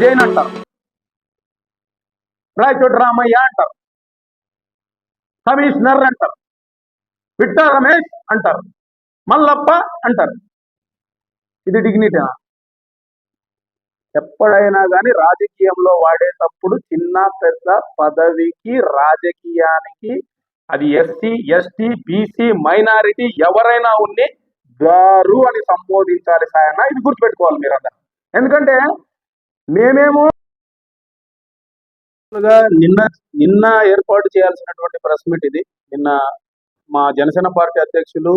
జైన్ అంటారు రాయచోటి రామయ్య అంటారు. కమిషనర్ అంటారు. విట్ట రమేష్ అంటారు. మల్లప్ప అంటారు. ఇది డిగ్నిటీనా ఎప్పుడైనా కానీ రాజకీయంలో వాడేటప్పుడు చిన్న పెద్ద పదవికి రాజకీయానికి అది ఎస్సీ ఎస్టీ బీసీ మైనారిటీ ఎవరైనా ఉన్ని గారు అని సంబోధించాలి సాయన్న. ఇది గుర్తుపెట్టుకోవాలి మీరందరూ. ఎందుకంటే మేమేమో నిన్న నిన్న ఏర్పాటు చేయాల్సినటువంటి ప్రెస్ మీట్ ఇది. నిన్న మా జనసేన పార్టీ అధ్యక్షులు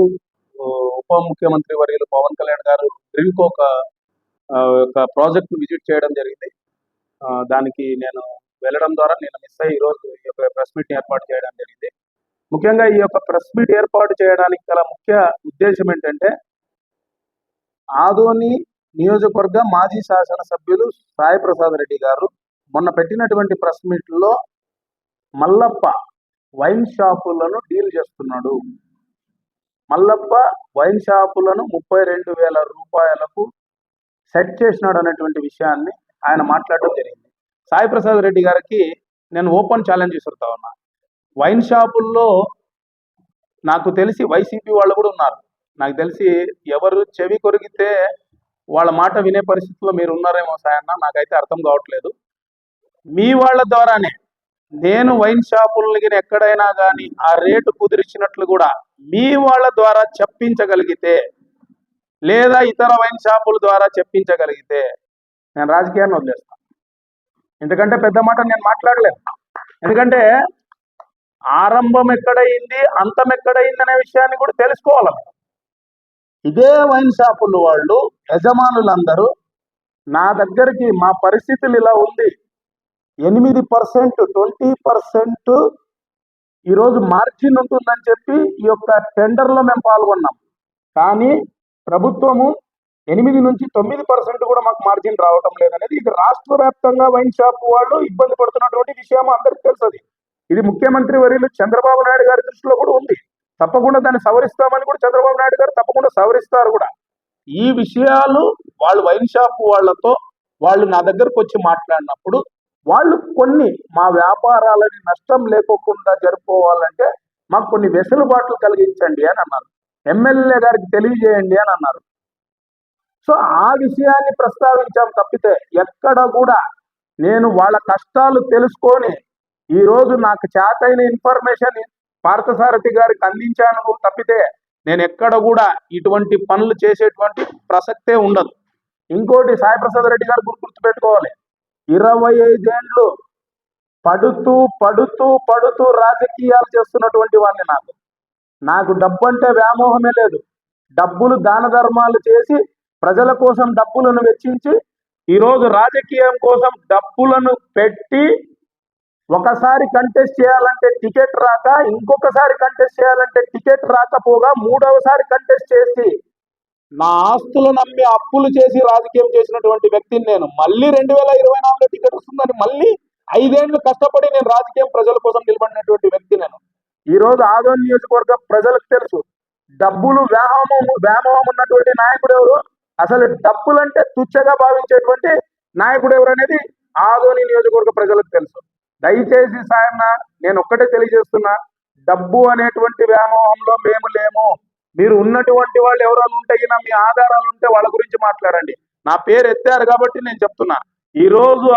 ఉప ముఖ్యమంత్రి వర్యులు పవన్ కళ్యాణ్ గారు డ్రిల్కో ఒక ప్రాజెక్ట్ను ప్రాజెక్ట్ విజిట్ చేయడం జరిగింది. దానికి నేను వెళ్ళడం ద్వారా నేను మిస్ అయ్యి ఈరోజు ఈ యొక్క ప్రెస్ మీట్ ఏర్పాటు చేయడం జరిగింది. ముఖ్యంగా ఈ యొక్క ప్రెస్ మీట్ ఏర్పాటు చేయడానికి గల ముఖ్య ఉద్దేశం ఏంటంటే ఆదోని నియోజకవర్గ మాజీ శాసనసభ్యులు సాయి ప్రసాద్ రెడ్డి గారు మొన్న పెట్టినటువంటి ప్రెస్ మీట్లో మల్లప్ప వైన్ షాపులను డీల్ చేస్తున్నాడు. మల్లప్ప వైన్ షాపులను ముప్పై రెండు వేల రూపాయలకు సెట్ చేసినాడు అనేటువంటి విషయాన్ని ఆయన మాట్లాడడం జరిగింది. సాయి ప్రసాద్ రెడ్డి గారికి నేను ఓపెన్ ఛాలెంజ్ విసురుతా ఉన్నా. వైన్ షాపుల్లో నాకు తెలిసి వైసీపీ వాళ్ళు కూడా ఉన్నారు. నాకు తెలిసి ఎవరు చెవి కొరిగితే వాళ్ళ మాట వినే పరిస్థితిలో మీరు ఉన్నారేమో సాయన్న నాకైతే అర్థం కావట్లేదు. మీ వాళ్ళ ద్వారానే నేను వైన్ షాపులకి ఎక్కడైనా కానీ ఆ రేటు కుదిరిచినట్లు కూడా మీ వాళ్ళ ద్వారా చెప్పించగలిగితే లేదా ఇతర వైన్ షాపుల ద్వారా చెప్పించగలిగితే నేను రాజకీయాన్ని వదిలేస్తాను ఎందుకంటే పెద్ద మాట నేను మాట్లాడలేను. ఎందుకంటే ఆరంభం ఎక్కడైంది అంతం ఎక్కడైంది అనే విషయాన్ని కూడా తెలుసుకోవాలి. ఇదే వైన్ షాపులు వాళ్ళు యజమానులందరూ నా దగ్గరికి మా పరిస్థితులు ఇలా ఉంది. ఎనిమిది పర్సెంట్ ట్వంటీ పర్సెంట్ ఈరోజు మార్జిన్ ఉంటుందని చెప్పి ఈ యొక్క టెండర్లో మేము పాల్గొన్నాం. కానీ ప్రభుత్వము ఎనిమిది నుంచి తొమ్మిది పర్సెంట్ కూడా మాకు మార్జిన్ రావటం లేదనేది ఇది రాష్ట్ర వ్యాప్తంగా వైన్ షాప్ వాళ్ళు ఇబ్బంది పడుతున్నటువంటి విషయం అందరికీ తెలుసు ఇది ముఖ్యమంత్రి వర్యులు చంద్రబాబు నాయుడు గారి దృష్టిలో కూడా ఉంది. తప్పకుండా దాన్ని సవరిస్తామని కూడా చంద్రబాబు నాయుడు గారు తప్పకుండా సవరిస్తారు కూడా. ఈ విషయాలు వాళ్ళు వైన్ షాప్ వాళ్ళతో వాళ్ళు నా దగ్గరకు వచ్చి మాట్లాడినప్పుడు వాళ్ళు కొన్ని మా వ్యాపారాలని నష్టం లేకోకుండా జరుపుకోవాలంటే మాకు కొన్ని వెసులుబాట్లు కలిగించండి అని అన్నారు. ఎమ్మెల్యే గారికి తెలియజేయండి అని అన్నారు. సో ఆ విషయాన్ని ప్రస్తావించాం తప్పితే ఎక్కడ కూడా నేను వాళ్ళ కష్టాలు తెలుసుకొని ఈ రోజు నాకు చేతైన ఇన్ఫర్మేషన్ పార్థసారథి గారికి అందించాను తప్పితే నేను ఎక్కడ కూడా ఇటువంటి పనులు చేసేటువంటి ప్రసక్తే ఉండదు. ఇంకోటి సాయి ప్రసాద్ రెడ్డి గారు గుర్తు గుర్తుపెట్టుకోవాలి. ఇరవై ఐదేండ్లు పడుతూ పడుతూ పడుతూ రాజకీయాలు చేస్తున్నటువంటి వాడిని నాకు. నాకు డబ్బు అంటే వ్యామోహమే లేదు. డబ్బులు దాన ధర్మాలు చేసి ప్రజల కోసం డబ్బులను వెచ్చించి ఈరోజు రాజకీయం కోసం డబ్బులను పెట్టి ఒకసారి కంటెస్ట్ చేయాలంటే టికెట్ రాక ఇంకొకసారి కంటెస్ట్ చేయాలంటే టికెట్ రాకపోగా మూడవసారి కంటెస్ట్ చేసి నా ఆస్తులు నమ్మి అప్పులు చేసి రాజకీయం చేసినటువంటి వ్యక్తిని నేను మళ్ళీ రెండు వేల ఇరవై నాలుగులో టికెట్ వస్తుందని మళ్ళీ ఐదేళ్ళు కష్టపడి నేను రాజకీయం ప్రజల కోసం నిలబడినటువంటి వ్యక్తి నేను. ఈ రోజు ఆదోన్ నియోజకవర్గ ప్రజలకు తెలుసు. డబ్బులు వ్యామోహం వ్యామోహం ఉన్నటువంటి నాయకుడు ఎవరు? అసలు డబ్బులంటే తుచ్చగా భావించేటువంటి నాయకుడు ఎవరు అనేది ఆదోని నియోజకవర్గ ప్రజలకు తెలుసు. దయచేసి సాయన్న నేను ఒక్కటే తెలియజేస్తున్నా డబ్బు అనేటువంటి వ్యామోహంలో మేము లేము. మీరు ఉన్నటువంటి వాళ్ళు ఎవరైనా ఉంటే మీ ఆధారాలు ఉంటే వాళ్ళ గురించి మాట్లాడండి. నా పేరు ఎత్తారు కాబట్టి నేను చెప్తున్నా. ఈ రోజు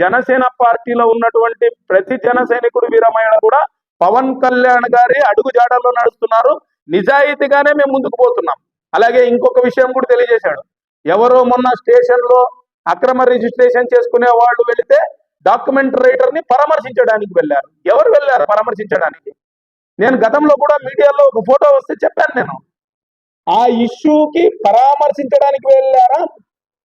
జనసేన పార్టీలో ఉన్నటువంటి ప్రతి జన సైనికుడు వీరమహిళ కూడా పవన్ కళ్యాణ్ గారి అడుగు జాడల్లో నడుస్తున్నారు. నిజాయితీగానే మేము ముందుకు పోతున్నాం. అలాగే ఇంకొక విషయం కూడా తెలియజేశాడు. ఎవరో మొన్న స్టేషన్లో అక్రమ రిజిస్ట్రేషన్ చేసుకునే వాళ్ళు వెళితే డాక్యుమెంట్ రైటర్ని పరామర్శించడానికి వెళ్ళారు. ఎవరు వెళ్ళారు పరామర్శించడానికి? నేను గతంలో కూడా మీడియాలో ఒక ఫోటో వస్తే చెప్పాను నేను. ఆ ఇష్యూకి పరామర్శించడానికి వెళ్ళారా?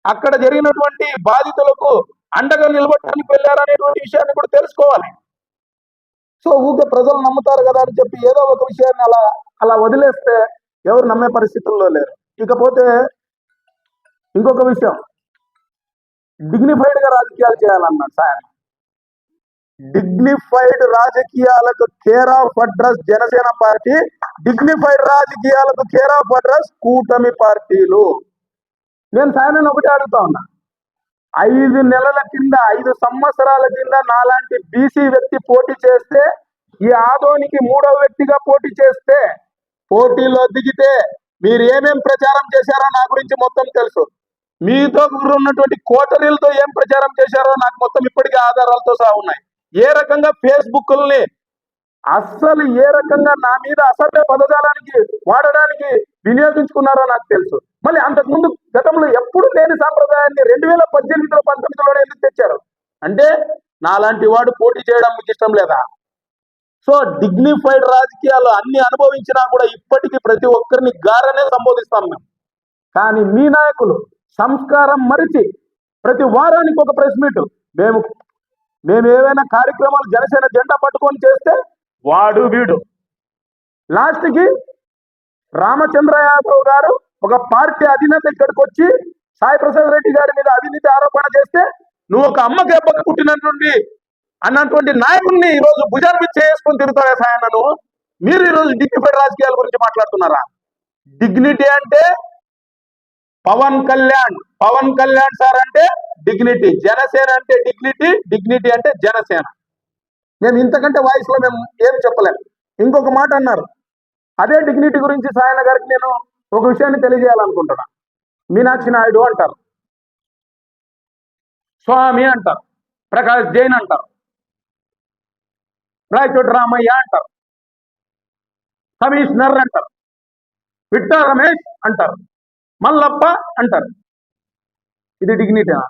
అక్కడ జరిగినటువంటి బాధితులకు అండగా నిలబడటానికి వెళ్ళారా అనేటువంటి విషయాన్ని కూడా తెలుసుకోవాలి. సో ఊకే ప్రజలు నమ్ముతారు కదా అని చెప్పి ఏదో ఒక విషయాన్ని అలా అలా వదిలేస్తే ఎవరు నమ్మే పరిస్థితుల్లో లేరు. ఇకపోతే ఇంకొక విషయం. డిగ్నిఫైడ్గా రాజకీయాలు చేయాలన్నాడు సార్. డిగ్నిఫైడ్ రాజకీయాలకు care of address Janasena party dignified రాజకీయాలకు కేర్ ఆఫ్ అడ్రస్ కూటమి పార్టీలు. నేను సాయనని ఒకటి అడుగుతా ఉన్నా. ఐదు నెలల కింద ఐదు సంవత్సరాల కింద నాలాంటి బీసీ వ్యక్తి పోటీ చేస్తే ఈ ఆదోనికి మూడవ వ్యక్తిగా పోటీ చేస్తే పోటీలో దిగితే మీరు ఏమేం ప్రచారం చేశారో నా గురించి మొత్తం తెలుసు. మీతో ఉన్నటువంటి కోటరీలతో ఏం ప్రచారం చేశారో నాకు మొత్తం ఇప్పటికే ఆధారాలతో సహా ఉన్నాయి. ఏ రకంగా ఫేస్బుక్ల్ని అస్సలు ఏ రకంగా నా మీద అసభ్య పదజాలానికి వాడడానికి వినియోగించుకున్నారో నాకు తెలుసు. మళ్ళీ అంతకుముందు గతంలో ఎప్పుడు లేని సాంప్రదాయాన్ని రెండు వేల పద్దెనిమిదిలో పంతొమ్మిదిలోనే ఎందుకు తెచ్చారు? అంటే నాలాంటి వాడు పోటీ చేయడం మీకు ఇష్టం లేదా? సో డిగ్నిఫైడ్ రాజకీయాలు అన్ని అనుభవించినా కూడా ఇప్పటికీ ప్రతి ఒక్కరిని గారనే సంబోధిస్తాం మేము. కానీ మీ నాయకులు సంస్కారం మరిచి ప్రతి వారానికి ఒక ప్రెస్ మీట్. మేము మేము ఏవైనా కార్యక్రమాలు జనసేన జెండా పట్టుకొని చేస్తే వాడు వీడు. లాస్ట్కి రామచంద్ర యాదవ్ గారు ఒక పార్టీ అధినేత ఇక్కడికి వచ్చి సాయి ప్రసాద్ రెడ్డి గారి మీద అవినీతి ఆరోపణ చేస్తే నువ్వు ఒక అమ్మకి అబ్బకి పుట్టినటువంటి అన్నటువంటి నాయకుడిని ఈరోజు రోజు మీద చేసుకొని తిరుగుతావే సాయన్న నువ్వు? మీరు ఈ రోజు డిగ్నిఫైడ్ రాజకీయాల గురించి మాట్లాడుతున్నారా? డిగ్నిటీ అంటే పవన్ కళ్యాణ్ పవన్ కళ్యాణ్ సార్ అంటే డిగ్నిటీ జనసేన అంటే డిగ్నిటీ డిగ్నిటీ అంటే జనసేన. మేము ఇంతకంటే వాయిస్లో మేము ఏం చెప్పలేము ఇంకొక మాట అన్నారు. అదే డిగ్నిటీ గురించి సాయన గారికి నేను ఒక విషయాన్ని తెలియజేయాలనుకుంటున్నా. మీనాక్షి నాయుడు అంటారు. స్వామి అంటారు. ప్రకాష్ జైన్ అంటారు. రాయచోటి రామయ్య అంటారు. కమిషనర్ అంటారు. విట్టా రమేష్ అంటారు. మల్లప్ప అంటారు. ఇది డిగ్నిటీనా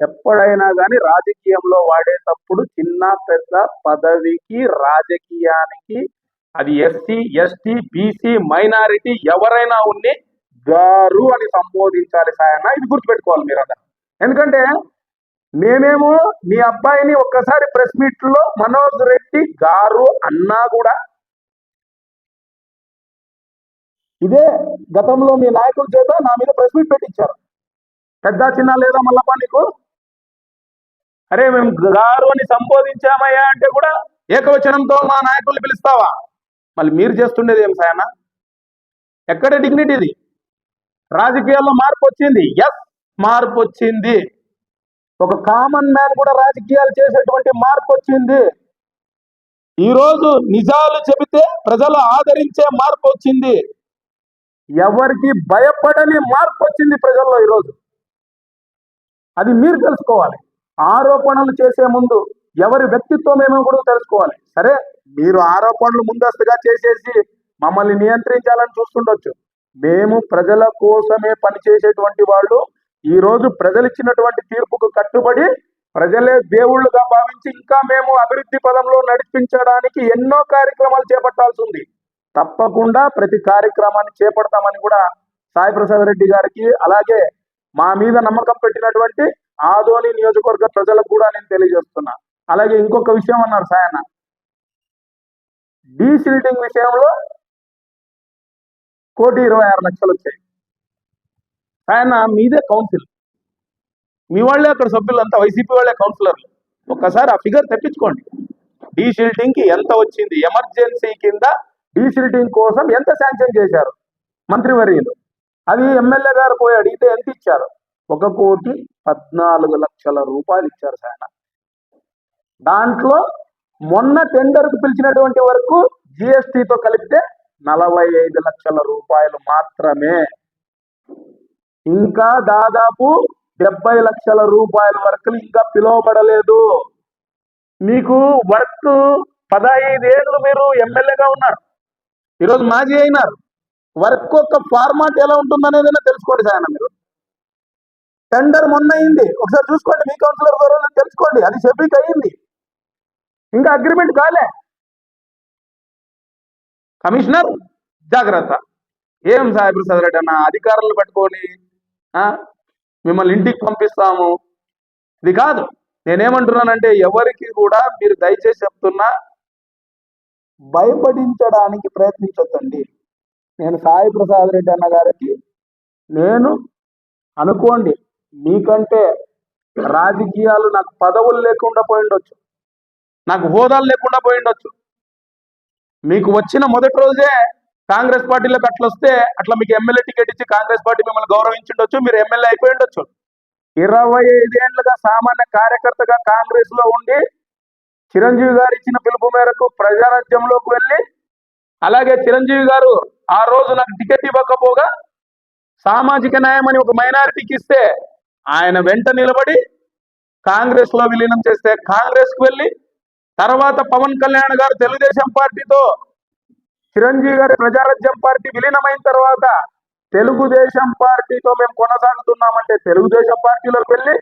ఎప్పుడైనా కానీ రాజకీయంలో వాడేటప్పుడు చిన్న పెద్ద పదవికి రాజకీయానికి అది ఎస్సీ ఎస్టీ బీసీ మైనారిటీ ఎవరైనా ఉన్ని గారు అని సంబోధించాలి సాయన్న. ఇది గుర్తుపెట్టుకోవాలి మీరు ఎందుకంటే మేమేమో మీ అబ్బాయిని ఒక్కసారి ప్రెస్ మీట్లో మనోజ్ రెడ్డి గారు అన్నా కూడా ఇదే గతంలో మీ నాయకుల చేత నా మీద ప్రెస్ మీట్ పెట్టించారు. పెద్ద చిన్న లేదా మల్లప్ప నీకు? అరే మేము గారు అని సంబోధించామయ్యా అంటే కూడా ఏకవచనంతో మా నాయకుల్ని పిలుస్తావా? మళ్ళీ మీరు చేస్తుండేది ఏం సాయన ఎక్కడ డిగ్నిటీది రాజకీయాల్లో మార్పు వచ్చింది? ఎస్ మార్పు వచ్చింది. ఒక కామన్ మ్యాన్ కూడా రాజకీయాలు చేసేటువంటి మార్పు వచ్చింది. ఈరోజు నిజాలు చెబితే ప్రజలు ఆదరించే మార్పు వచ్చింది. ఎవరికి భయపడని మార్పు వచ్చింది ప్రజల్లో ఈరోజు. అది మీరు తెలుసుకోవాలి. ఆరోపణలు చేసే ముందు ఎవరి వ్యక్తిత్వం ఏమో కూడా తెలుసుకోవాలి. సరే మీరు ఆరోపణలు ముందస్తుగా చేసేసి మమ్మల్ని నియంత్రించాలని చూస్తుండొచ్చు. మేము ప్రజల కోసమే పనిచేసేటువంటి వాళ్ళు ఈ రోజు ప్రజలు ఇచ్చినటువంటి తీర్పుకు కట్టుబడి ప్రజలే దేవుళ్ళుగా భావించి ఇంకా మేము అభివృద్ధి పదంలో నడిపించడానికి ఎన్నో కార్యక్రమాలు చేపట్టాల్సి ఉంది. తప్పకుండా ప్రతి కార్యక్రమాన్ని చేపడతామని కూడా సాయి ప్రసాద్ రెడ్డి గారికి అలాగే మా మీద నమ్మకం పెట్టినటువంటి ఆదోని నియోజకవర్గ ప్రజలకు కూడా నేను తెలియజేస్తున్నా. అలాగే ఇంకొక విషయం అన్నారు సాయన్న డీసిల్టింగ్ విషయంలో కోటి ఇరవై ఆరు లక్షలు వచ్చాయి. ఆయన మీదే కౌన్సిల్. మీ వాళ్ళే అక్కడ సభ్యులంతా వైసీపీ వాళ్ళే కౌన్సిలర్లు. ఒక్కసారి ఆ ఫిగర్ తెప్పించుకోండి. డీషిల్టింగ్కి ఎంత వచ్చింది? ఎమర్జెన్సీ కింద డీషిల్టింగ్ కోసం ఎంత శాంక్షన్ చేశారు? మంత్రివర్యులు. అది ఎమ్మెల్యే గారు పోయి అడిగితే ఎంత ఇచ్చారు? ఒక కోటి పద్నాలుగు లక్షల రూపాయలు ఇచ్చారు సాయన. దాంట్లో మొన్న టెండర్కు పిలిచినటువంటి వరకు జిఎస్టితో కలిపితే నలభై ఐదు లక్షల రూపాయలు మాత్రమే. ఇంకా దాదాపు డెబ్బై లక్షల రూపాయల వరకు ఇంకా పిలువబడలేదు. మీకు వర్క్ పదహైదేళ్ళు మీరు ఎమ్మెల్యేగా ఉన్నారు. ఈరోజు మాజీ అయినారు. వర్క్ యొక్క ఫార్మాట్ ఎలా ఉంటుందనేది తెలుసుకోండి సాయన మీరు. టెండర్ మొన్న అయింది. ఒకసారి చూసుకోండి మీ కౌన్సిలర్ ద్వారా తెలుసుకోండి. అది సెబీకి అయింది. ఇంకా అగ్రిమెంట్ కాలే. కమిషనర్ జాగ్రత్త. ఏం సాయి ప్రసాద్ రెడ్డి అన్న? అధికారులను పట్టుకొని మిమ్మల్ని ఇంటికి పంపిస్తాము. ఇది కాదు. నేనేమంటున్నానంటే ఎవరికి కూడా మీరు దయచేసి చెప్తున్నా భయపడించడానికి ప్రయత్నించొద్దండి. నేను సాయి ప్రసాద్ రెడ్డి అన్న గారికి నేను అనుకోండి మీకంటే రాజకీయాలు నాకు పదవులు లేకుండా పోయిండొచ్చు నాకు హోదాలు లేకుండా పోయిండొచ్చు మీకు వచ్చిన మొదటి రోజే కాంగ్రెస్ పార్టీలోకి అట్లా వస్తే అట్లా మీకు ఎమ్మెల్యే టికెట్ ఇచ్చి కాంగ్రెస్ పార్టీ మిమ్మల్ని గౌరవించుండొచ్చు మీరు ఎమ్మెల్యే అయిపోయి ఉండొచ్చు. ఇరవై ఐదేళ్ళుగా సామాన్య కార్యకర్తగా కాంగ్రెస్లో ఉండి చిరంజీవి గారు ఇచ్చిన పిలుపు మేరకు ప్రజారాజ్యంలోకి వెళ్ళి అలాగే చిరంజీవి గారు ఆ రోజు నాకు టికెట్ ఇవ్వకపోగా సామాజిక న్యాయం అని ఒక మైనారిటీకి ఇస్తే ఆయన వెంట నిలబడి కాంగ్రెస్లో విలీనం చేస్తే కాంగ్రెస్కు వెళ్ళి తర్వాత పవన్ కళ్యాణ్ గారు తెలుగుదేశం పార్టీతో చిరంజీవి గారి ప్రజారాజ్యం పార్టీ విలీనమైన తర్వాత తెలుగుదేశం పార్టీతో మేము కొనసాగుతున్నామంటే తెలుగుదేశం పార్టీలోకి వెళ్ళి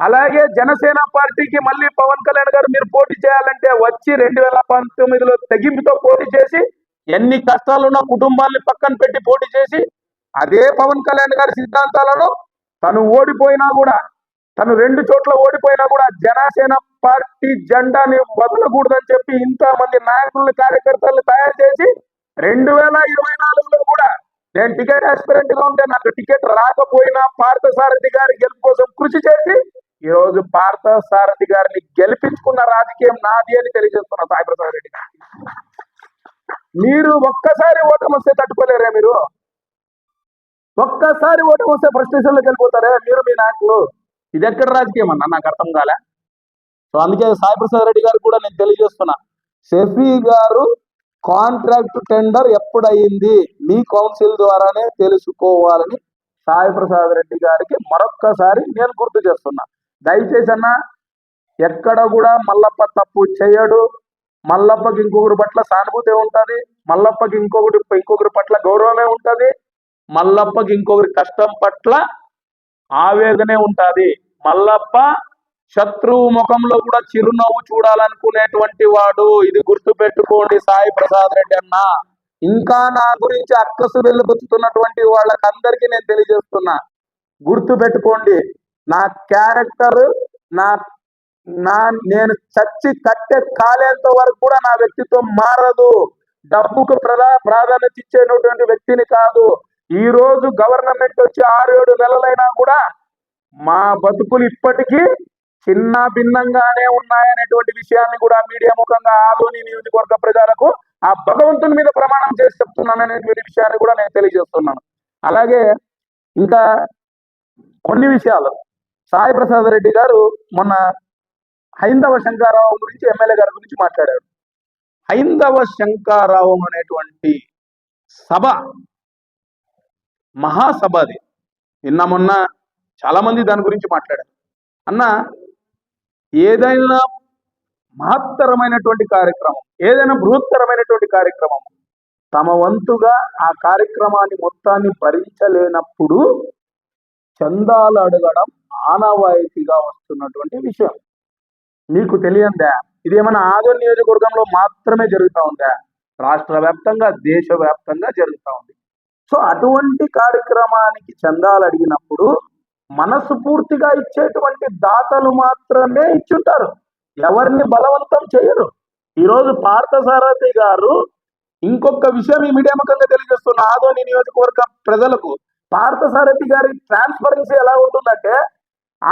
అలాగే జనసేన పార్టీకి మళ్ళీ పవన్ కళ్యాణ్ గారు మీరు పోటీ చేయాలంటే వచ్చి రెండు వేల పంతొమ్మిదిలో తెగింపుతో పోటీ చేసి ఎన్ని కష్టాలున్న కుటుంబాన్ని పక్కన పెట్టి పోటీ చేసి అదే పవన్ కళ్యాణ్ గారి సిద్ధాంతాలను తను ఓడిపోయినా కూడా తను రెండు చోట్ల ఓడిపోయినా కూడా జనసేన పార్టీ జెండాని వదలకూడదని చెప్పి ఇంతమంది నాయకులు కార్యకర్తలను తయారు చేసి రెండు వేల ఇరవై నాలుగులో కూడా నేను టికెట్ ఆస్పిరెంట్గా ఉంటే నాకు టికెట్ రాకపోయినా పార్థసారథి గారి గెలుపు కోసం కృషి చేసి ఈ రోజు పార్థ సారథి గారిని గెలిపించుకున్న రాజకీయం నాది అని తెలియజేస్తున్నా సాయిప్రసాద్ రెడ్డి గారికి. మీరు ఒక్కసారి ఓటమి వస్తే తట్టుకోలేరే మీరు? ఒక్కసారి ఓటమి వస్తే ఫ్రస్ట్రేషన్ వెళ్ళిపోతారే? మీరు మీ నాయకులు. ఇది ఎక్కడ రాజకీయం అన్న? నాకు అర్థం కాలే. సో అందుకే సాయిప్రసాద్ రెడ్డి గారు కూడా నేను తెలియజేస్తున్నా. షఫీ గారు కాంట్రాక్ట్ టెండర్ ఎప్పుడయింది? మీ కౌన్సిల్ ద్వారానే తెలుసుకోవాలని సాయి ప్రసాద్ రెడ్డి గారికి మరొక్కసారి నేను గుర్తు చేస్తున్నా. దయచేసి అన్న ఎక్కడ కూడా మల్లప్ప తప్పు చేయడు. మల్లప్పకి ఇంకొకరి పట్ల సానుభూతి ఉంటుంది. మల్లప్పకి ఇంకొకటి ఇంకొకరి పట్ల గౌరవమే ఉంటుంది. మల్లప్పకి ఇంకొకరి కష్టం పట్ల ఆవేదనే ఉంటుంది. మల్లప్ప శత్రువు ముఖంలో కూడా చిరునవ్వు చూడాలనుకునేటువంటి వాడు. ఇది గుర్తు పెట్టుకోండి సాయి ప్రసాద్ రెడ్డి అన్న. ఇంకా నా గురించి అక్కసు వెళ్ళబుచ్చుతున్నటువంటి వాళ్ళకందరికీ నేను తెలియజేస్తున్నా. గుర్తు పెట్టుకోండి నా క్యారెక్టర్ నా నా నేను చచ్చి కట్టె కాలేంత వరకు కూడా నా వ్యక్తిత్వం మారదు. డబ్బుకు ప్రధా ప్రాధాన్యత ఇచ్చేటటువంటి వ్యక్తిని కాదు. ఈ రోజు గవర్నమెంట్ వచ్చి ఆరు ఏడు నెలలైనా కూడా మా బతుకులు ఇప్పటికీ చిన్న భిన్నంగానే ఉన్నాయనేటువంటి విషయాన్ని కూడా మీడియా ముఖంగా ఆలోని నియోజకవర్గ ప్రజలకు ఆ భగవంతుని మీద ప్రమాణం చేసి చెప్తున్నాను అనేటువంటి విషయాన్ని కూడా నేను తెలియజేస్తున్నాను. అలాగే ఇంకా కొన్ని విషయాలు. సాయి ప్రసాద్ రెడ్డి గారు మొన్న హైందవ శంకారావు గురించి ఎమ్మెల్యే గారి గురించి మాట్లాడారు. హైందవ శంకారావు అనేటువంటి సభ మహాసభ అది. నిన్న మొన్న చాలా మంది దాని గురించి మాట్లాడారు. అన్న ఏదైనా మహత్తరమైనటువంటి కార్యక్రమం ఏదైనా బృహత్తరమైనటువంటి కార్యక్రమం తమ వంతుగా ఆ కార్యక్రమాన్ని మొత్తాన్ని భరించలేనప్పుడు చందాలు అడగడం ఆనవాయితీగా వస్తున్నటువంటి విషయం. మీకు తెలియందా? ఇది ఏమైనా ఆదోన్ నియోజకవర్గంలో మాత్రమే జరుగుతూ ఉందా? రాష్ట్ర వ్యాప్తంగా దేశ వ్యాప్తంగా జరుగుతూ ఉంది. సో అటువంటి కార్యక్రమానికి చందాలు అడిగినప్పుడు మనసు పూర్తిగా ఇచ్చేటువంటి దాతలు మాత్రమే ఇచ్చుంటారు. ఎవరిని బలవంతం చేయరు. ఈరోజు పార్థసారథి గారు ఇంకొక విషయం ఈ మీడియా ముఖంగా తెలియజేస్తున్న ఆదోని నియోజకవర్గ ప్రజలకు పార్థసారథి గారి ట్రాన్స్పరెన్సీ ఎలా ఉంటుందంటే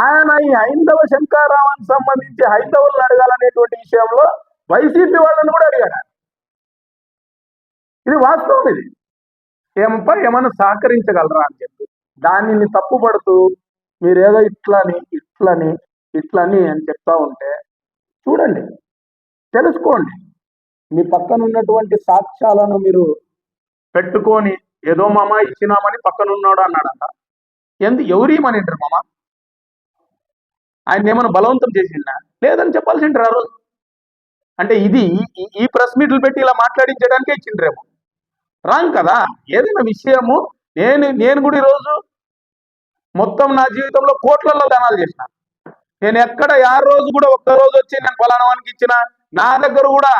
ఆయన ఈ హైందవ శంకారావానికి సంబంధించి హైందవులను అడగాలనేటువంటి విషయంలో వైసీపీ వాళ్ళని కూడా అడిగాడు ఇది వాస్తవం ఇది. ఏమంపై ఏమైనా సహకరించగలరా అని చెప్పి. దానిని తప్పుపడుతూ మీరేదో ఇట్లని ఇట్లని ఇట్లని అని చెప్తా ఉంటే చూడండి తెలుసుకోండి. మీ పక్కన ఉన్నటువంటి సాక్ష్యాలను మీరు పెట్టుకొని ఏదో మామ ఇచ్చినామని పక్కన ఉన్నాడు అన్నాడంట. ఎందు ఎవరి మన మామ? ఆయన ఏమైనా బలవంతం చేసిందా లేదని చెప్పాల్సింటారు ఆ రోజు. అంటే ఇది ఈ- ప్రెస్ మీట్లు పెట్టి ఇలా మాట్లాడించడానికే ఇచ్చిండ్రేమో. రాంగ్ కదా? ఏదైనా విషయము నేను నేను కూడా ఈరోజు మొత్తం నా జీవితంలో కోట్లలో దానాలు చేసిన. నేను ఎక్కడ ఆ రోజు కూడా ఒక్క రోజు వచ్చి నేను ఫలానా వానికి ఇచ్చిన నా దగ్గర కూడా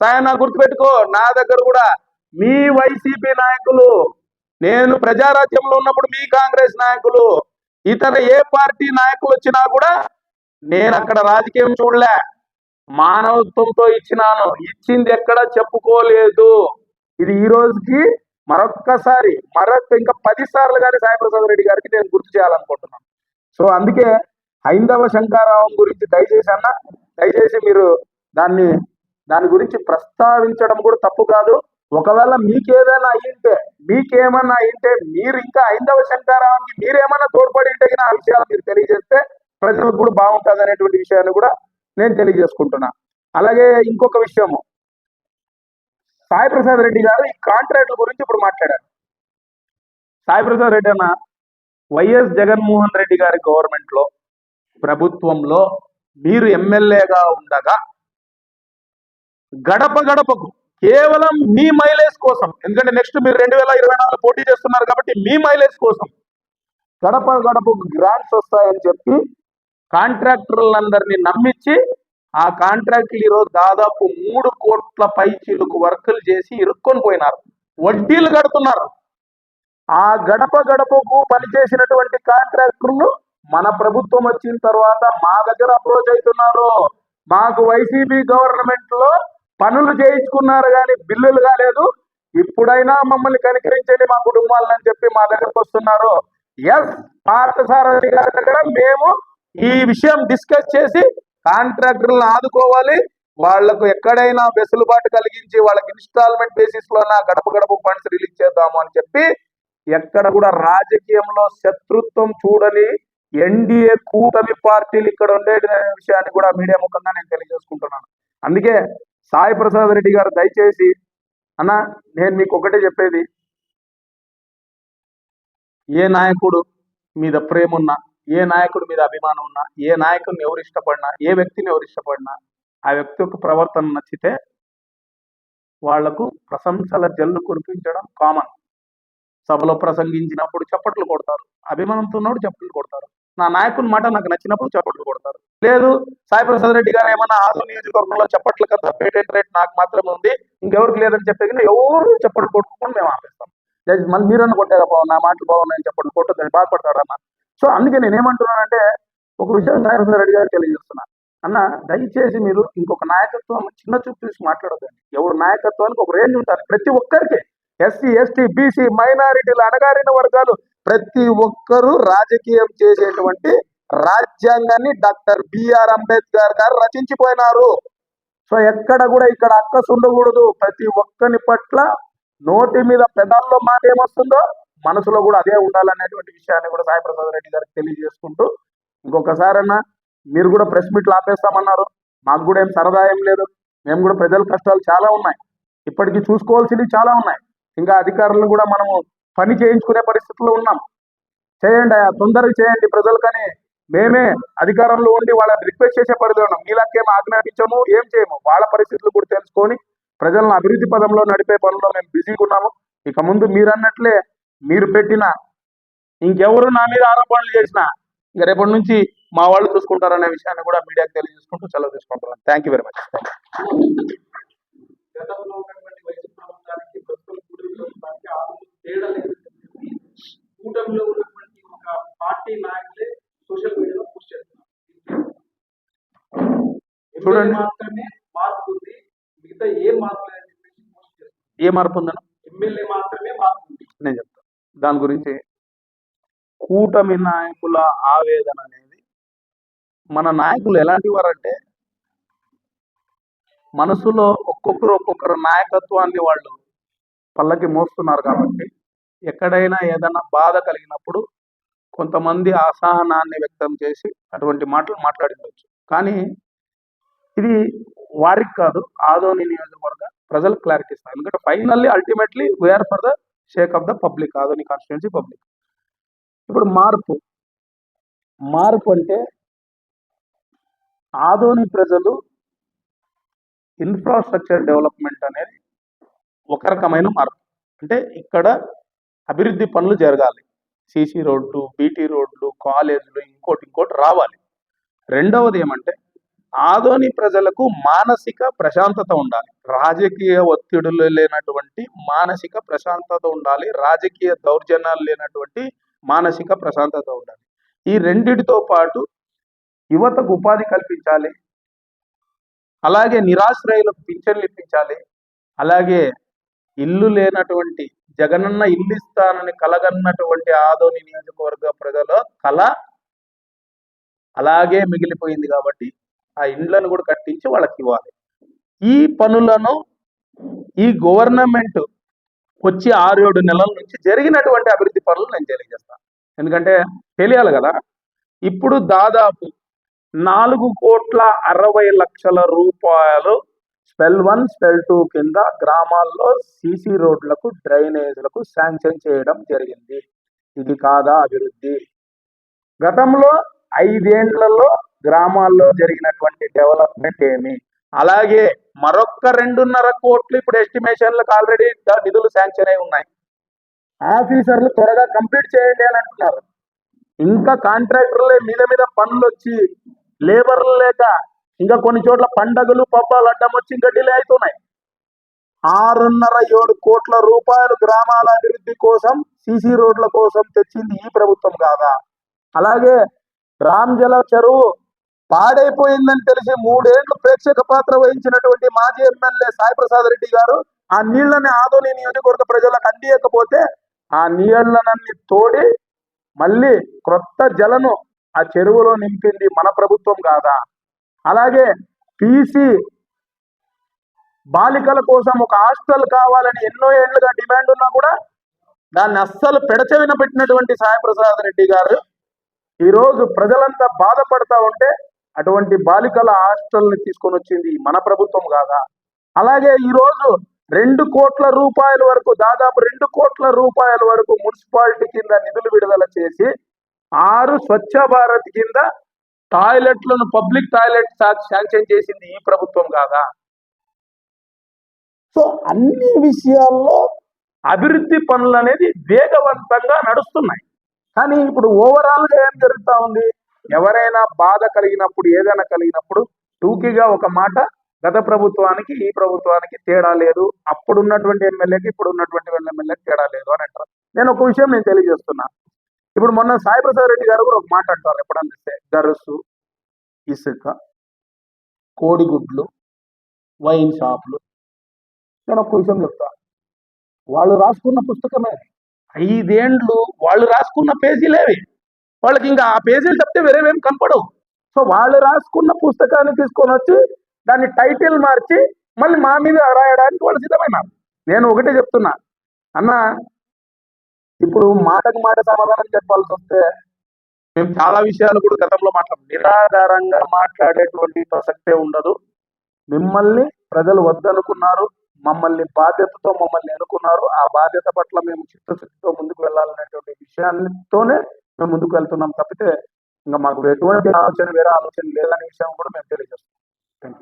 సాయన గుర్తుపెట్టుకో నా దగ్గర కూడా మీ వైసీపీ నాయకులు నేను ప్రజారాజ్యంలో ఉన్నప్పుడు మీ కాంగ్రెస్ నాయకులు ఇతర ఏ పార్టీ నాయకులు వచ్చినా కూడా నేను అక్కడ రాజకీయం చూడలే. మానవత్వంతో ఇచ్చినాను. ఇచ్చింది ఎక్కడ చెప్పుకోలేదు. ఇది ఈ రోజుకి మరొక్కసారి మరొక ఇంకా పది సార్లు కానీ సాయిప్రసాద్ రెడ్డి గారికి నేను గుర్తు చేయాలనుకుంటున్నాను. సో అందుకే హైందవ శంకారావం గురించి దయచేసి అన్న దయచేసి మీరు దాన్ని దాని గురించి ప్రస్తావించడం కూడా తప్పు కాదు. ఒకవేళ మీకేదైనా అయ్యింటే మీకేమన్నా అయ్యింటే మీరు ఇంకా ఐదవ శంకారావానికి మీరేమన్నా తోడ్పడి ఉంటే ఆ విషయాలు మీరు తెలియజేస్తే ప్రజలకు కూడా బాగుంటుంది అనేటువంటి విషయాన్ని కూడా నేను తెలియజేసుకుంటున్నా. అలాగే ఇంకొక విషయము. సాయి ప్రసాద్ రెడ్డి గారు ఈ కాంట్రాక్ట్ల గురించి ఇప్పుడు మాట్లాడారు. సాయి ప్రసాద్ రెడ్డి అన్న వైఎస్ జగన్మోహన్ రెడ్డి గారి గవర్నమెంట్లో ప్రభుత్వంలో మీరు ఎమ్మెల్యేగా ఉండగా గడప గడపకు కేవలం మీ మైలేజ్ కోసం. ఎందుకంటే నెక్స్ట్ మీరు రెండు వేల ఇరవై నాలుగు పోటీ చేస్తున్నారు కాబట్టి మీ మైలేజ్ కోసం. గడప గడపకు గ్రాంట్స్ వస్తాయని చెప్పి కాంట్రాక్టర్లందరినీ నమ్మించి ఆ కాంట్రాక్టులు ఈరోజు దాదాపు మూడు కోట్ల పై చిలుకు వర్కులు చేసి ఇరుక్కొని పోయినారు. వడ్డీలు కడుతున్నారు. ఆ గడప గడపకు పనిచేసినటువంటి కాంట్రాక్టర్లు మన ప్రభుత్వం వచ్చిన తర్వాత మా దగ్గర అప్రోచ్ అవుతున్నారు. మాకు వైసీపీ గవర్నమెంట్లో పనులు చేయించుకున్నారు కానీ బిల్లులు కాలేదు. ఇప్పుడైనా మమ్మల్ని కనికరించండి మా కుటుంబాలని అని చెప్పి మా దగ్గరకు వస్తున్నారు. ఎస్ పార్థసారథి గారి దగ్గర మేము ఈ విషయం డిస్కస్ చేసి కాంట్రాక్టర్లను ఆదుకోవాలి. వాళ్ళకు ఎక్కడైనా వెసులుబాటు కలిగించి వాళ్ళకి ఇన్స్టాల్మెంట్ బేసిస్లో గడప గడప ఫండ్స్ రిలీజ్ చేద్దాము అని చెప్పి ఎక్కడ కూడా రాజకీయంలో శత్రుత్వం చూడని ఎన్డీఏ కూటమి పార్టీలు ఇక్కడ ఉండే విషయాన్ని కూడా మీడియా ముఖంగా నేను తెలియజేసుకుంటున్నాను. అందుకే సాయి ప్రసాద్ రెడ్డి గారు దయచేసి అన్న నేను మీకు ఒకటే చెప్పేది. ఏ నాయకుడు మీద ప్రేమ ఉన్నా ఏ నాయకుడి మీద అభిమానం ఉన్నా ఏ నాయకుడిని ఎవరు ఇష్టపడినా ఏ వ్యక్తిని ఎవరు ఇష్టపడినా ఆ వ్యక్తి యొక్క ప్రవర్తన నచ్చితే వాళ్ళకు ప్రశంసల జల్లు కురిపించడం కామన్ సభలో ప్రసంగించినప్పుడు చప్పట్లు కొడతారు. అభిమానంతో ఉన్నప్పుడు చప్పట్లు కొడతారు. నా నాయకుని మాట నాకు నచ్చినప్పుడు చప్పట్లు కొడతారు. లేదు సాయి ప్రసాద్ రెడ్డి గారు ఏమన్నా ఆదు నియోజకవర్గంలో చప్పట్ల కదా పేటెంట్ రేట్ నాకు మాత్రమే ఉంది ఇంకెవరికి లేదని చెప్పే కానీ ఎవరు చప్పట్లు కొట్టుకుని మేము ఆపేస్తాం. లేదు మళ్ళీ మీరన్న కొట్టారా బాగున్నా నా మాటలు బాగున్నాయని చప్పట్లు కొట్టద్దని బాధపడతాడన్న సో అందుకే నేను ఏమంటున్నానంటే ఒక విషయం సాయి ప్రసాద్ రెడ్డి గారు తెలియజేస్తున్నా. అన్న దయచేసి మీరు ఇంకొక నాయకత్వం చిన్న చూపు చూసి మాట్లాడదండి ఎవరు నాయకత్వానికి ఒక రేంజ్ ఉంటారు. ప్రతి ఒక్కరికి ఎస్సీ ఎస్టీ బీసీ మైనారిటీలు అణగారిన వర్గాలు ప్రతి ఒక్కరూ రాజకీయం చేసేటువంటి రాజ్యాంగాన్ని డాక్టర్ బిఆర్ అంబేద్కర్ గారు రచించిపోయినారు. సో ఎక్కడ కూడా ఇక్కడ అక్కసు ఉండకూడదు. ప్రతి ఒక్కని పట్ల నోటి మీద పెదాల్లో మాట ఏమొస్తుందో మనసులో కూడా అదే ఉండాలనేటువంటి విషయాన్ని కూడా సాయి ప్రసాద్ రెడ్డి గారికి తెలియజేసుకుంటూ ఇంకొకసారన్నా మీరు కూడా ప్రెస్ మీట్లు ఆపేస్తామన్నారు. మాకు కూడా ఏం సరదా ఏం లేదు. మేము కూడా ప్రజల కష్టాలు చాలా ఉన్నాయి. ఇప్పటికీ చూసుకోవాల్సినవి చాలా ఉన్నాయి. ఇంకా అధికారులను కూడా మనము పని చేయించుకునే పరిస్థితుల్లో ఉన్నాం. చేయండి తొందరగా చేయండి ప్రజలకని మేమే అధికారంలో ఉండి వాళ్ళని రిక్వెస్ట్ చేసే పరిధిలో ఉన్నాం. మీలాకేం ఆజ్ఞాపించము ఏం చేయము. వాళ్ళ పరిస్థితులు కూడా తెలుసుకొని ప్రజలను అభివృద్ధి పదంలో నడిపే పనుల్లో మేము బిజీగా ఉన్నాము. ఇక ముందు మీరు అన్నట్లే మీరు పెట్టిన ఇంకెవరు నా మీద ఆరోపణలు చేసినా ఇంక రేపటి నుంచి మా వాళ్ళు చూసుకుంటారనే విషయాన్ని కూడా మీడియాకి తెలియజేసుకుంటూ సెలవు తీసుకుంటున్నాను. థ్యాంక్ యూ వెరీ మచ్ గతంలో ఉన్నటువంటి వైద్య ప్రభుత్వానికి ప్రస్తుతం కూటమిలో ఉన్నటువంటి ఒక పార్టీ నాయకులే సోషల్ మీడియాలో పోస్ట్ చేస్తున్నారు. చూడండి. మాత్రమే మార్పు ఉంది. మిగతా ఏ మార్పు లేదని చెప్పేసి పోస్ట్ చేస్తున్నారు. ఏ మార్పు ఉందన్న? ఎమ్మెల్యే మాత్రమే మార్పు ఉంది. నేను చెప్తాను దాని గురించి కూటమి నాయకుల ఆవేదన అనేది మన నాయకులు ఎలాంటి వారంటే మనసులో ఒక్కొక్కరు ఒక్కొక్కరు నాయకత్వాన్ని వాళ్ళు పల్లకి మోస్తున్నారు కాబట్టి ఎక్కడైనా ఏదైనా బాధ కలిగినప్పుడు కొంతమంది అసహనాన్ని వ్యక్తం చేసి అటువంటి మాటలు మాట్లాడిండొచ్చు. కానీ ఇది వారికి కాదు ఆదోని నియోజకవర్గ ప్రజలు క్లారిటీ ఇస్తారు ఎందుకంటే finally ultimately we're for the sake of the public Adoni constituency public ఇప్పుడు మార్పు. మార్పు అంటే ఆదోని ప్రజలు ఇన్ఫ్రాస్ట్రక్చర్ డెవలప్మెంట్ అనేది ఒక రకమైన మార్పు. అంటే ఇక్కడ అభివృద్ధి పనులు జరగాలి. సీసీ రోడ్లు బీటీ రోడ్లు కాలేజీలు ఇంకోటి ఇంకోటి రావాలి. రెండవది ఏమంటే ఆదోని ప్రజలకు మానసిక ప్రశాంతత ఉండాలి. రాజకీయ ఒత్తిడులు లేనటువంటి మానసిక ప్రశాంతత ఉండాలి. రాజకీయ దౌర్జన్యాలు లేనటువంటి మానసిక ప్రశాంతత ఉండాలి. ఈ రెండిటితో పాటు యువతకు ఉపాధి కల్పించాలి. అలాగే నిరాశ్రయులకు పింఛన్లు ఇప్పించాలి. అలాగే ఇల్లు లేనటువంటి జగనన్న ఇల్లు ఇస్తానని కలగన్నటువంటి ఆదోని నియోజకవర్గ ప్రజల కళ అలాగే మిగిలిపోయింది కాబట్టి ఆ ఇండ్లను కూడా కట్టించి వాళ్ళకి ఇవ్వాలి. ఈ పనులను ఈ గవర్నమెంట్ వచ్చి ఆరు ఏడు నెలల నుంచి జరిగినటువంటి అభివృద్ధి పనులు నేను తెలియజేస్తాను ఎందుకంటే తెలియాలి కదా ఇప్పుడు దాదాపు నాలుగు కోట్ల అరవై లక్షల రూపాయలు స్పెల్ వన్ స్పెల్ టూ కింద గ్రామాల్లో సీసీ రోడ్లకు డ్రైనేజ్లకు శాంక్షన్ చేయడం జరిగింది. ఇది కాదా అభివృద్ధి? గతంలో ఐదేండ్లలో గ్రామాల్లో జరిగినటువంటి డెవలప్మెంట్ ఏమి? అలాగే మరొక్క రెండున్నర కోట్లు ఇప్పుడు ఎస్టిమేషన్లకు ఆల్రెడీ నిధులు శాంక్షన్ అయి ఉన్నాయి. ఆఫీసర్లు త్వరగా కంప్లీట్ చేయండి అని అంటున్నారు. ఇంకా కాంట్రాక్టర్లే మీద మీద పనులు వచ్చి లేబర్లు లేక ఇంకా కొన్ని చోట్ల పండగలు పబ్బాలు అడ్డం వచ్చి ఇంకా డిలే అవుతున్నాయి ఆరున్నర ఏడు కోట్ల రూపాయలు గ్రామాల అభివృద్ధి కోసం సీసీ రోడ్ల కోసం తెచ్చింది ఈ ప్రభుత్వం కాదా? అలాగే రామ్జల చెరువు పాడైపోయిందని తెలిసి మూడేళ్ళు ప్రేక్షక పాత్ర వహించినటువంటి మాజీ ఎమ్మెల్యే సాయిప్రసాద్ రెడ్డి గారు ఆ నీళ్ళని ఆదోని నియోజకవర్గ ప్రజలకు అందియకపోతే ఆ నీళ్ళనన్ని తోడి మళ్ళీ క్రొత్త జలను ఆ చెరువులో నింపింది మన ప్రభుత్వం కాదా? అలాగే పీసీ బాలికల కోసం ఒక హాస్టల్ కావాలని ఎన్నో ఏళ్ళుగా డిమాండ్ ఉన్నా కూడా దాన్ని అస్సలు పెడచెవిన పెట్టినటువంటి సాయప్రసాద్ రెడ్డి గారు ఈరోజు ప్రజలంతా బాధపడతా ఉంటే అటువంటి బాలికల హాస్టల్ని తీసుకొని వచ్చింది మన ప్రభుత్వం కాదా? అలాగే ఈరోజు రెండు కోట్ల రూపాయల వరకు దాదాపు రెండు కోట్ల రూపాయల వరకు మున్సిపాలిటీ కింద నిధులు విడుదల చేసి ఆరు స్వచ్ఛ భారత్ కింద టాయిలెట్లను పబ్లిక్ టాయిలెట్ శాంక్షన్ చేసింది ఈ ప్రభుత్వం కాదా? సో అన్ని విషయాల్లో అభివృద్ధి పనులు అనేది వేగవంతంగా నడుస్తున్నాయి. కానీ ఇప్పుడు ఓవరాల్గా ఏం జరుగుతూ ఉంది? ఎవరైనా బాధ కలిగినప్పుడు ఏదైనా కలిగినప్పుడు టూకీగా ఒక మాట గత ప్రభుత్వానికి ఈ ప్రభుత్వానికి తేడా లేదు. అప్పుడు ఉన్నటువంటి ఎమ్మెల్యేకి ఇప్పుడు ఉన్నటువంటి ఎమ్మెల్యేకి తేడా లేదు అని అంటారు. నేను ఒక విషయం నేను తెలియజేస్తున్నా. ఇప్పుడు మొన్న సాయిప్రసాద్ రెడ్డి గారు కూడా ఒక మాట అంటారు ఎప్పుడన్నా గరుసు ఇసుక కోడిగుడ్లు వైన్ షాపులు. నేను ఒక విషయం చెప్తా. వాళ్ళు రాసుకున్న పుస్తకమే. ఐదేండ్లు వాళ్ళు రాసుకున్న పేజీలేవి. వాళ్ళకి ఇంకా ఆ పేజీలు తప్పితే వేరేవేం కనపడవు. సో వాళ్ళు రాసుకున్న పుస్తకాన్ని తీసుకొని వచ్చి దాన్ని టైటిల్ మార్చి మళ్ళీ మా మీద రాయడానికి వాళ్ళు సిద్ధమైనారు. నేను ఒకటే చెప్తున్నా. అన్న ఇప్పుడు మాటకు మాట సమాధానం చెప్పాల్సి వస్తే మేము చాలా విషయాలు కూడా గతంలో మాట్లాడు. నిరాధారంగా మాట్లాడేటువంటి ప్రసక్తే ఉండదు. మిమ్మల్ని ప్రజలు వద్దనుకున్నారు. మమ్మల్ని బాధ్యతతో మమ్మల్ని అనుకున్నారు ఆ బాధ్యత పట్ల మేము చిత్తశుద్ధితో ముందుకు వెళ్ళాలనేటువంటి విషయాలతోనే మేము ముందుకు వెళ్తున్నాం తప్పితే ఇంకా మాకు ఎటువంటి ఆలోచన వేరే ఆలోచన లేదనే విషయం కూడా మేము తెలియజేస్తాం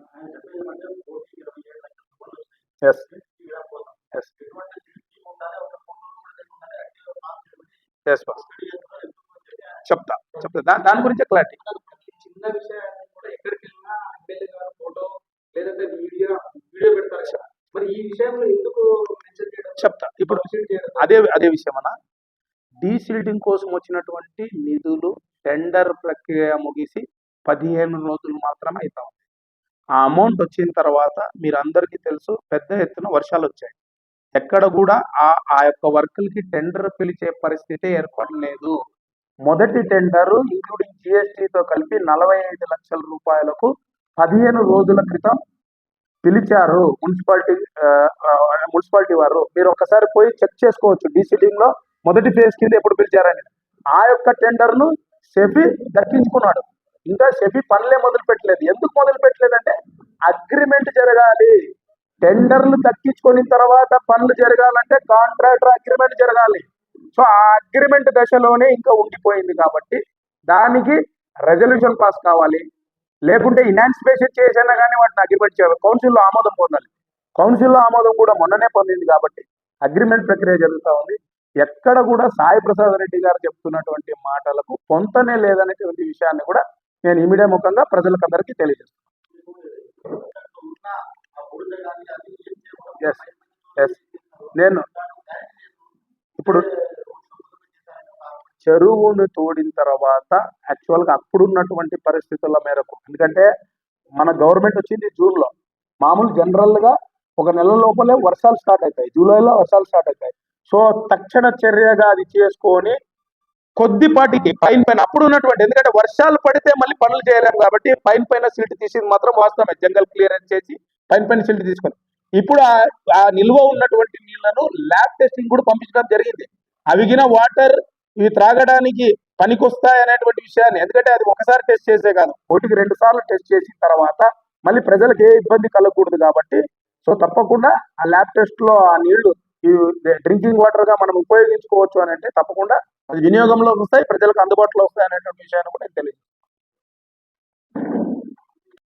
ఎస్ ఎస్ ఎస్ చెప్తా చెప్తా. దా- దాని గురించే క్లారిటీ చిన్న విషయాన్ని కూడా ఎక్కడికి వెళ్ళినా ఎమ్మెల్యే గారు ఫోటో లేదంటే వీడియో వీడియో పెడతారు కదా. మరి ఈ విషయంలో ఎందుకు మెన్షన్ చేయడం? చెప్తా. ఇప్పుడు అదే అదే విషయమనా? డీసిల్టింగ్ కోసం వచ్చినటువంటి నిధులు టెండర్ ప్రక్రియ ముగిసి పదిహేను రోజులు మాత్రమే అవుతా ఉంది. ఆ అమౌంట్ వచ్చిన తర్వాత మీరు అందరికీ తెలుసు పెద్ద ఎత్తున వర్షాలు వచ్చాయి. ఎక్కడ కూడా ఆ ఆ యొక్క వర్కులకి టెండర్ పిలిచే పరిస్థితి ఏర్పడలేదు. మొదటి టెండర్ ఇంక్లూడింగ్ జిఎస్టితో కలిపి నలభై ఐదు లక్షల రూపాయలకు పదిహేను రోజుల క్రితం పిలిచారు మున్సిపాలిటీ మున్సిపాలిటీ వారు. మీరు ఒకసారి పోయి చెక్ చేసుకోవచ్చు. డీసీడింగ్లో మొదటి ఫేజ్ కింద ఎప్పుడు పిలిచారని. ఆ యొక్క టెండర్ను సెఫీ దక్కించుకున్నాడు. ఇంకా సెఫీ పనులే మొదలు పెట్టలేదు ఎందుకు మొదలు పెట్టలేదంటే అగ్రిమెంట్ జరగాలి. టెండర్లు దక్కించుకున్న తర్వాత పనులు జరగాలంటే కాంట్రాక్టర్ అగ్రిమెంట్ జరగాలి. సో ఆ అగ్రిమెంట్ దశలోనే ఇంకా ఉండిపోయింది కాబట్టి దానికి రెజల్యూషన్ పాస్ కావాలి. లేకుంటే ఇనాన్సిపేషన్ చేసినా కానీ వాటిని అగ్రిమెంట్ చేయాలి కౌన్సిల్లో ఆమోదం పొందాలి. కౌన్సిల్లో ఆమోదం కూడా మొన్ననే పొందింది కాబట్టి అగ్రిమెంట్ ప్రక్రియ జరుగుతూ ఉంది. ఎక్కడ కూడా సాయి ప్రసాద్ రెడ్డి గారు చెప్తున్నటువంటి మాటలకు పొంతనే లేదనేటువంటి విషయాన్ని కూడా నేను ఇమిడే ముఖంగా ప్రజలకు అందరికీ తెలియజేస్తాను ఎస్ ఎస్ నేను ఇప్పుడు చెరువును తోడిన తర్వాత యాక్చువల్గా అప్పుడున్నటువంటి పరిస్థితుల మేరకు ఎందుకంటే మన గవర్నమెంట్ వచ్చింది జూన్లో. మామూలు జనరల్గా ఒక నెల లోపలే వర్షాలు స్టార్ట్ అవుతాయి జూలైలో వర్షాలు స్టార్ట్ అవుతాయి సో తక్షణ చర్యగా అది చేసుకొని కొద్దిపాటికి పైన పైన అప్పుడు ఉన్నటువంటి ఎందుకంటే వర్షాలు పడితే మళ్ళీ పనులు చేయలేము కాబట్టి పైన పైన సీటు తీసింది మాత్రం వాస్తవమే. జంగల్ క్లియరెన్స్ చేసి పైన పైన సిల్ట్ తీసుకొని. ఇప్పుడు ఆ- నిల్వ ఉన్నటువంటి నీళ్ళను ల్యాబ్ టెస్టింగ్ కూడా పంపించడం జరిగింది. అవిగిన వాటర్ ఇవి త్రాగడానికి పనికొస్తాయి అనేటువంటి విషయాన్ని ఎందుకంటే అది ఒకసారి టెస్ట్ చేసే కాదు ఒకటికి రెండు సార్లు టెస్ట్ చేసిన తర్వాత మళ్ళీ ప్రజలకు ఏ ఇబ్బంది కలగకూడదు కాబట్టి సో తప్పకుండా ఆ ల్యాబ్ టెస్ట్లో ఆ నీళ్ళు డ్రింకింగ్ వాటర్గా మనం ఉపయోగించుకోవచ్చు అని అంటే తప్పకుండా అది వినియోగంలోకి వస్తాయి ప్రజలకు అందుబాటులో వస్తాయి అనేటువంటి విషయాన్ని కూడా తెలియదు